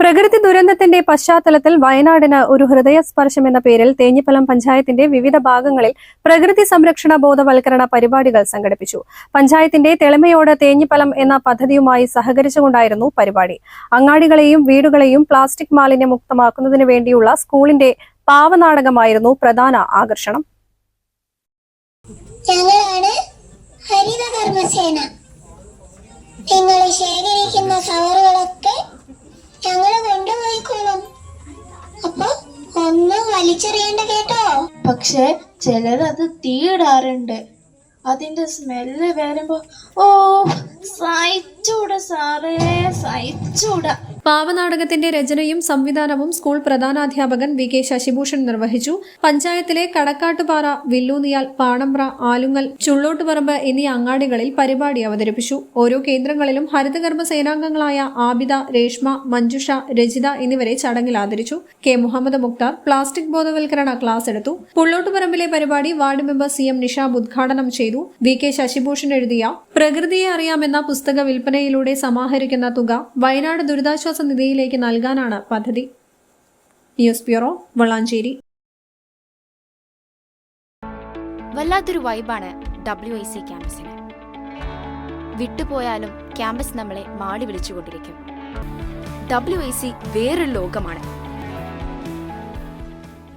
പ്രകൃതി ദുരന്തത്തിന്റെ പശ്ചാത്തലത്തിൽ വയനാടിന് ഒരു ഹൃദയസ്പർശം എന്ന പേരിൽ തേഞ്ഞിപ്പലം പഞ്ചായത്തിന്റെ വിവിധ ഭാഗങ്ങളിൽ പ്രകൃതി സംരക്ഷണ ബോധവൽക്കരണ പരിപാടികൾ സംഘടിപ്പിച്ചു. പഞ്ചായത്തിന്റെ തെളിമയോട് തേഞ്ഞിപ്പലം എന്ന പദ്ധതിയുമായി സഹകരിച്ചുകൊണ്ടായിരുന്നു പരിപാടി. അങ്ങാടികളെയും വീടുകളെയും പ്ലാസ്റ്റിക് മാലിന്യ മുക്തമാക്കുന്നതിന് വേണ്ടിയുള്ള സ്കൂളിന്റെ പാവനാടകമായിരുന്നു പ്രധാന ആകർഷണം. ഞങ്ങളാണ് ഹരിത കർമ്മസേന നിങ്ങൾ ശേഖരിക്കുന്ന കവറുകളൊക്കെ വലിച്ചെറിയണ്ട കേട്ടോ. പക്ഷെ ചിലരത് തീടാറുണ്ട് അതിന്റെ സ്മെല്ല് വരുമ്പോ ഓ സഹിച്ചൂടാ സാറേ സഹിച്ചൂടാ. പാവനാടകത്തിന്റെ രചനയും സംവിധാനവും സ്കൂൾ പ്രധാനാധ്യാപകൻ വി കെ ശശിഭൂഷൺ നിർവഹിച്ചു. പഞ്ചായത്തിലെ കടക്കാട്ടുപാറ വില്ലൂനിയാൽ പാണമ്പ്ര ആലുങ്ങൽ ചുള്ളോട്ടുപറമ്പ് എന്നീ അങ്ങാടികളിൽ പരിപാടി അവതരിപ്പിച്ചു. ഓരോ കേന്ദ്രങ്ങളിലും ഹരിതകർമ്മ സേനാംഗങ്ങളായ ആബിദ രേഷ്മ മഞ്ജുഷ രജിത എന്നിവരെ ചടങ്ങിൽ ആദരിച്ചു. കെ. മുഹമ്മദ് മുക്താർ പ്ലാസ്റ്റിക് ബോധവൽക്കരണ ക്ലാസ് എടുത്തു. പുള്ളോട്ടുപറമ്പിലെ പരിപാടി ward member C M Nishab ഉദ്ഘാടനം ചെയ്തു. വി കെ ശശിഭൂഷൺ എഴുതിയ പ്രകൃതിയെ അറിയാമെന്ന പുസ്തക വിൽപ്പനയിലൂടെ സമാഹരിക്കുന്ന തുക വയനാട് ദുരിതാശ്വാസ നിധിയിലേക്ക് നൽകാനാണ് പദ്ധതി. News bureau Valanchery. വല്ലാത്തൊരു വൈബാണ് ഡബ്ല്യു ഐ സി ക്യാമ്പസിന്. വിട്ടുപോയാലും ക്യാമ്പസ് നമ്മളെ മാടി വിളിച്ചുകൊണ്ടിരിക്കും. ഡബ്ല്യു ഐ സി വേറൊരു ലോകമാണ്.